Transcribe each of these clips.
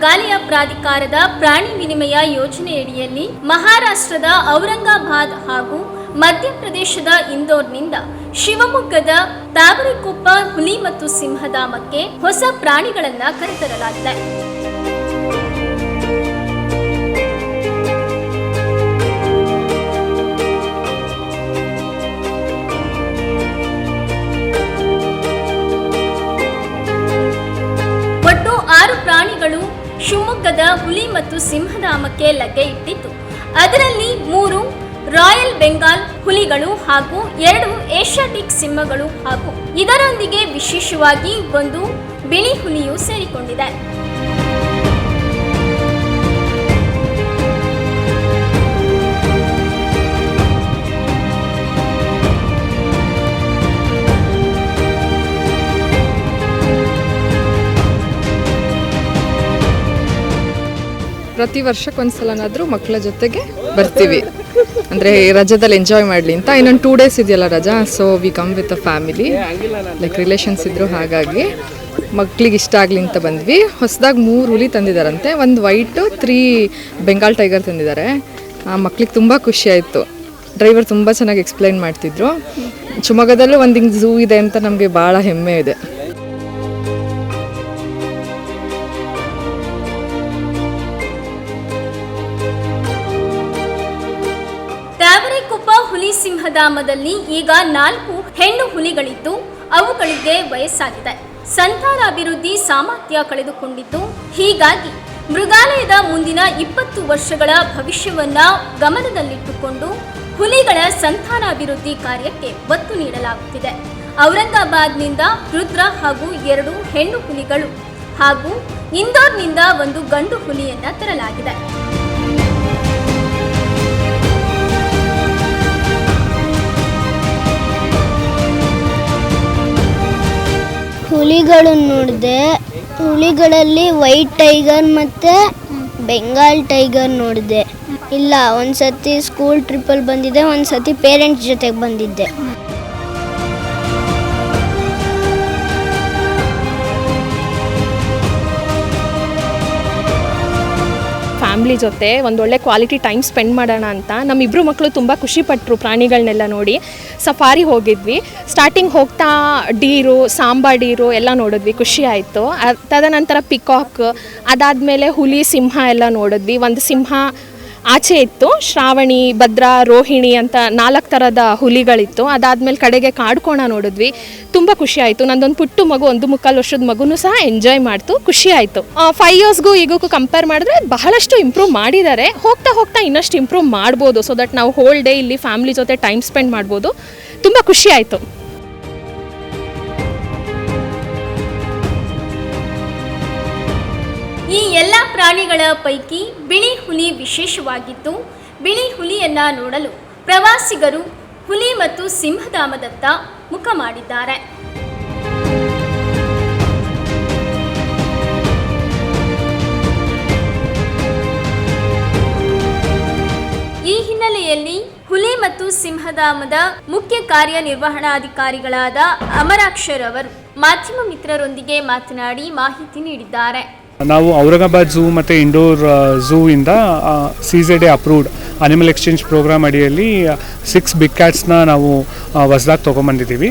ಮೃಗಾಲಯ ಪ್ರಾಧಿಕಾರದ ಪ್ರಾಣಿ ವಿನಿಮಯ ಯೋಜನೆಯಡಿಯಲ್ಲಿ ಮಹಾರಾಷ್ಟ್ರದ ಔರಂಗಾಬಾದ್ ಹಾಗೂ ಮಧ್ಯಪ್ರದೇಶದ ಇಂದೋರ್ನಿಂದ ಶಿವಮೊಗ್ಗದ ತಾವರೆಕೊಪ್ಪ ಹುಲಿ ಮತ್ತು ಸಿಂಹಧಾಮಕ್ಕೆ ಹೊಸ ಪ್ರಾಣಿಗಳನ್ನ ಕರೆತರಲಾಗಿದೆ. ಹುಲಿ ಮತ್ತು ಸಿಂಹಧಾಮಕ್ಕೆ ಲಗ್ಗೆ ಇಟ್ಟಿತ್ತು. ಅದರಲ್ಲಿ ಮೂರು ರಾಯಲ್ ಬೆಂಗಾಲ್ ಹುಲಿಗಳು ಹಾಗೂ ಎರಡು ಏಷ್ಯಾಟಿಕ್ ಸಿಂಹಗಳು ಹಾಗೂ ಇದರೊಂದಿಗೆ ವಿಶೇಷವಾಗಿ ಒಂದು ಬಿಳಿ ಹುಲಿಯು ಸೇರಿಕೊಂಡಿದೆ. ಪ್ರತಿ ವರ್ಷಕ್ಕೊಂದ್ಸಲನಾದರೂ ಮಕ್ಕಳ ಜೊತೆಗೆ ಬರ್ತೀವಿ. ಅಂದರೆ ರಜದಲ್ಲಿ ಎಂಜಾಯ್ ಮಾಡಲಿ ಅಂತ. ಇನ್ನೊಂದು ಟೂ ಡೇಸ್ ಇದೆಯಲ್ಲ ರಜಾ so we come with a family like relations ಇದ್ದರು ಹಾಗಾಗಿ ಮಕ್ಳಿಗೆ ಇಷ್ಟ ಆಗಲಿ ಅಂತ ಬಂದ್ವಿ. ಹೊಸದಾಗಿ ಮೂರು ಹುಲಿ ತಂದಿದ್ದಾರಂತೆ ಒಂದು ವೈಟು ತ್ರೀ ಬೆಂಗಾಲ್ ಟೈಗರ್ ತಂದಿದ್ದಾರೆ. ಆ ಮಕ್ಳಿಗೆ ತುಂಬ ಖುಷಿ ಆಯಿತು. ಡ್ರೈವರ್ ತುಂಬ ಚೆನ್ನಾಗಿ ಎಕ್ಸ್ಪ್ಲೈನ್ ಮಾಡ್ತಿದ್ರು. ಶಿವಮೊಗ್ಗದಲ್ಲೂ ಒಂದು ಹಿಂಗೆ ಝೂ ಇದೆ ಅಂತ ನಮಗೆ ಭಾಳ ಹೆಮ್ಮೆ ಇದೆ. ಹುಲಿ ಸಿಂಹಧಾಮದಲ್ಲಿ ಈಗ ನಾಲ್ಕು ಹೆಣ್ಣು ಹುಲಿಗಳಿದ್ದು, ಅವುಗಳಿಗೆ ವಯಸ್ಸಾಗಿದೆ. ಸಂತಾನಾಭಿವೃದ್ಧಿ ಸಾಮರ್ಥ್ಯ ಕಳೆದುಕೊಂಡಿದ್ದು, ಹೀಗಾಗಿ ಮೃಗಾಲಯದ ಮುಂದಿನ ಇಪ್ಪತ್ತು ವರ್ಷಗಳ ಭವಿಷ್ಯವನ್ನ ಗಮನದಲ್ಲಿಟ್ಟುಕೊಂಡು ಹುಲಿಗಳ ಸಂತಾನಾಭಿವೃದ್ಧಿ ಕಾರ್ಯಕ್ಕೆ ಒತ್ತು ನೀಡಲಾಗುತ್ತಿದೆ. ಔರಂಗಾಬಾದ್ನಿಂದ ರುದ್ರ ಹಾಗೂ ಎರಡು ಹೆಣ್ಣು ಹುಲಿಗಳು ಹಾಗೂ ಇಂದೋರ್ನಿಂದ ಒಂದು ಗಂಡು ಹುಲಿಯನ್ನ ತರಲಾಗಿದೆ. ಹುಲಿಗಳನ್ನು ನೋಡಿದೆ. ಹುಲಿಗಳಲ್ಲಿ ವೈಟ್ ಟೈಗರ್ ಮತ್ತು ಬೆಂಗಾಲ್ ಟೈಗರ್ ನೋಡಿದೆ. ಇಲ್ಲ ಒಂದು ಸತಿ ಸ್ಕೂಲ್ ಟ್ರಿಪ್ಪಲ್ಲಿ ಬಂದಿದ್ದೆ ಒಂದು ಸತಿ ಪೇರೆಂಟ್ಸ್ ಜೊತೆಗೆ ಬಂದಿದ್ದೆ. ಫ್ಯಾಮ್ಲಿ ಜೊತೆ ಒಂದೊಳ್ಳೆ ಕ್ವಾಲಿಟಿ ಟೈಮ್ ಸ್ಪೆಂಡ್ ಮಾಡೋಣ ಅಂತ ನಮ್ಮಿಬ್ಬರು ಮಕ್ಕಳು ತುಂಬ ಖುಷಿಪಟ್ಟರು ಪ್ರಾಣಿಗಳನ್ನೆಲ್ಲ ನೋಡಿ. ಸಫಾರಿ ಹೋಗಿದ್ವಿ. ಸ್ಟಾರ್ಟಿಂಗ್ ಹೋಗ್ತಾ ಡೀರು ಸಾಂಬಾ ಡೀರು ಎಲ್ಲ ನೋಡಿದ್ವಿ. ಖುಷಿ ಆಯಿತು. ತದನಂತರ ಪಿಕಾಕ್ ಅದಾದಮೇಲೆ ಹುಲಿ, ಸಿಂಹ ಎಲ್ಲ ನೋಡಿದ್ವಿ. ಒಂದು ಸಿಂಹ ಆಚೆ ಇತ್ತು. ಶ್ರಾವಣಿ, ಭದ್ರಾ, ರೋಹಿಣಿ ಅಂತ ನಾಲ್ಕು ಥರದ ಹುಲಿಗಳಿತ್ತು. ಅದಾದ್ಮೇಲೆ ಕಡೆಗೆ ಕಾಡ್ಕೋಣ ನೋಡಿದ್ವಿ. ತುಂಬ ಖುಷಿ ಆಯಿತು. ನಂದೊಂದು ಪುಟ್ಟು ಮಗು, ಒಂದು ಮುಕ್ಕಾಲು ವರ್ಷದ ಮಗುನೂ ಸಹ ಎಂಜಾಯ್ ಮಾಡ್ತು. ಖುಷಿ ಆಯಿತು. ಫೈವ್ ಇಯರ್ಸ್ಗೂ ಈಗಕ್ಕೂ ಕಂಪೇರ್ ಮಾಡಿದ್ರೆ ಬಹಳಷ್ಟು ಇಂಪ್ರೂವ್ ಮಾಡಿದ್ದಾರೆ. ಹೋಗ್ತಾ ಹೋಗ್ತಾ ಇನ್ನಷ್ಟು ಇಂಪ್ರೂವ್ ಮಾಡ್ಬೋದು. ಸೊ ದಟ್ ನಾವು ಹೋಲ್ ಡೇ ಇಲ್ಲಿ ಫ್ಯಾಮಿಲಿ ಜೊತೆ ಟೈಮ್ ಸ್ಪೆಂಡ್ ಮಾಡ್ಬೋದು. ತುಂಬ ಖುಷಿ ಆಯಿತು. ಎಲ್ಲ ಪ್ರಾಣಿಗಳ ಪೈಕಿ ಬಿಳಿ ಹುಲಿ ವಿಶೇಷವಾಗಿದ್ದು, ಬಿಳಿ ಹುಲಿಯನ್ನ ನೋಡಲು ಪ್ರವಾಸಿಗರು ಹುಲಿ ಮತ್ತು ಸಿಂಹಧಾಮದತ್ತ ಮುಖ ಮಾಡಿದ್ದಾರೆ. ಈ ಹಿನ್ನೆಲೆಯಲ್ಲಿ ಹುಲಿ ಮತ್ತು ಸಿಂಹಧಾಮದ ಮುಖ್ಯ ಕಾರ್ಯನಿರ್ವಹಣಾಧಿಕಾರಿಗಳಾದ ಅಮರಾಕ್ಷರ್ ಅವರು ಮಾಧ್ಯಮ ಮಿತ್ರರೊಂದಿಗೆ ಮಾತನಾಡಿ ಮಾಹಿತಿ ನೀಡಿದ್ದಾರೆ. ನಾವು ಔರಂಗಾಬಾದ್ ಝೂ ಮತ್ತು ಇಂಡೋರ್ ಝೂ ಇಂದ C approved animal exchange programme ಅಡಿಯಲ್ಲಿ ಸಿಕ್ಸ್ ಬಿಗ್ ಕ್ಯಾಟ್ಸ್ನ ನಾವು ಹೊಸ್ದಾಗಿ ತೊಗೊಂಬಂದಿದ್ದೀವಿ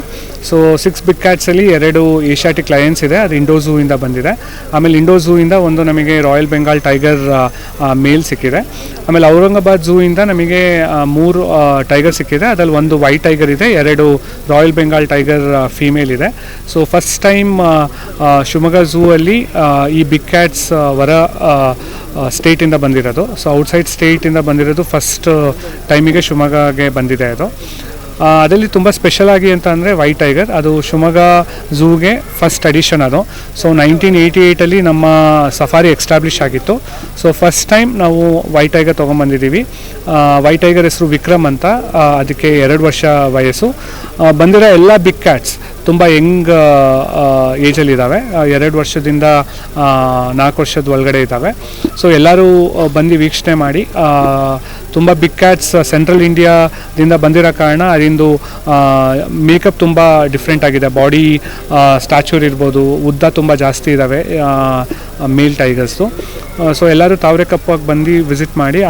ಸೊ ಸಿಕ್ಸ್ ಬಿಗ್ ಕ್ಯಾಟ್ಸಲ್ಲಿ ಎರಡು ಏಷ್ಯಾಟಿಕ್ ಲಯನ್ಸ್ ಇದೆ, ಅದು ಇಂಡೋ ಝೂ ಇಂದ ಬಂದಿದೆ. ಆಮೇಲೆ ಇಂಡೋ ಝೂ ಇಂದ ಒಂದು ನಮಗೆ ರಾಯಲ್ ಬೆಂಗಾಲ್ ಟೈಗರ್ ಮೇಲ್ ಸಿಕ್ಕಿದೆ. ಆಮೇಲೆ ಔರಂಗಾಬಾದ್ ಝೂ ಇಂದ ನಮಗೆ ಮೂರು ಟೈಗರ್ ಸಿಕ್ಕಿದೆ. ಅದರಲ್ಲಿ ಒಂದು ವೈಟ್ ಟೈಗರ್ ಇದೆ, ಎರಡು ರಾಯಲ್ ಬೆಂಗಾಲ್ ಟೈಗರ್ ಫೀಮೇಲ್ ಇದೆ. So first time Shivamogga zoo ಅಲ್ಲಿ ಈ ಬಿಗ್ ಕ್ಯಾಟ್ಸ್ ಹೊರ ಸ್ಟೇಟಿಂದ ಬಂದಿರೋದು. ಸೊ ಔಟ್ಸೈಡ್ ಸ್ಟೇಟಿಂದ ಬಂದಿರೋದು ಫಸ್ಟ್ ಟೈಮಿಗೆ ಶಿವಮೊಗ್ಗಗೆ ಬಂದಿದೆ ಅದು. ಅದರಲ್ಲಿ ತುಂಬ ಸ್ಪೆಷಲ್ ಆಗಿ ಅಂತ ಅಂದರೆ ವೈಟ್ ಟೈಗರ್ ಅದು ಶಿವಮೊಗ್ಗ ಝೂಗೆ ಫಸ್ಟ್ ಅಡಿಷನ್ ಅದು. ಸೊ ನೈನ್ಟೀನ್ ಏಯ್ಟಿ ಏಯ್ಟಲ್ಲಿ ನಮ್ಮ ಸಫಾರಿ ಎಕ್ಸ್ಟಾಬ್ಲಿಷ್ ಆಗಿತ್ತು. ಸೊ ಫಸ್ಟ್ ಟೈಮ್ ನಾವು ವೈಟ್ ಟೈಗರ್ ತೊಗೊಂಬಂದಿದ್ದೀವಿ ವೈಟ್ ಟೈಗರ್ ಹೆಸರು ವಿಕ್ರಮ್ ಅಂತ ಅದಕ್ಕೆ ಎರಡು ವರ್ಷ ವಯಸ್ಸು. ಬಂದಿರೋ ಎಲ್ಲ ಬಿಗ್ ಕ್ಯಾಟ್ಸ್ ತುಂಬ ಯಂಗ್ ಏಜಲ್ಲಿ ಇದ್ದಾವೆ ಎರಡು ವರ್ಷದಿಂದ ನಾಲ್ಕು ವರ್ಷದ ಒಳಗಡೆ ಇದ್ದಾವೆ. ಸೊ ಎಲ್ಲರೂ ಬಂದು ವೀಕ್ಷಣೆ ಮಾಡಿ ತುಂಬ ಬಿಗ್ ಕ್ಯಾಟ್ಸ್ ಸೆಂಟ್ರಲ್ ಇಂಡಿಯಾದಿಂದ ಬಂದಿರೋ ಕಾರಣ ಅದೊಂದು ಮೇಕಪ್ ತುಂಬ ಡಿಫ್ರೆಂಟ್ ಆಗಿದೆ. ಬಾಡಿ ಸ್ಟ್ಯಾಚೂರ್ ಇರ್ಬೋದು, ಉದ್ದ ತುಂಬ ಜಾಸ್ತಿ ಇದ್ದಾವೆ ಮೇಲ್ ಟೈಗರ್ಸು ಸೊ ಎಲ್ಲರೂ ತಾವರೆಕಪ್ಪಾಗಿ ಬಂದು ವಿಸಿಟ್ ಮಾಡಿ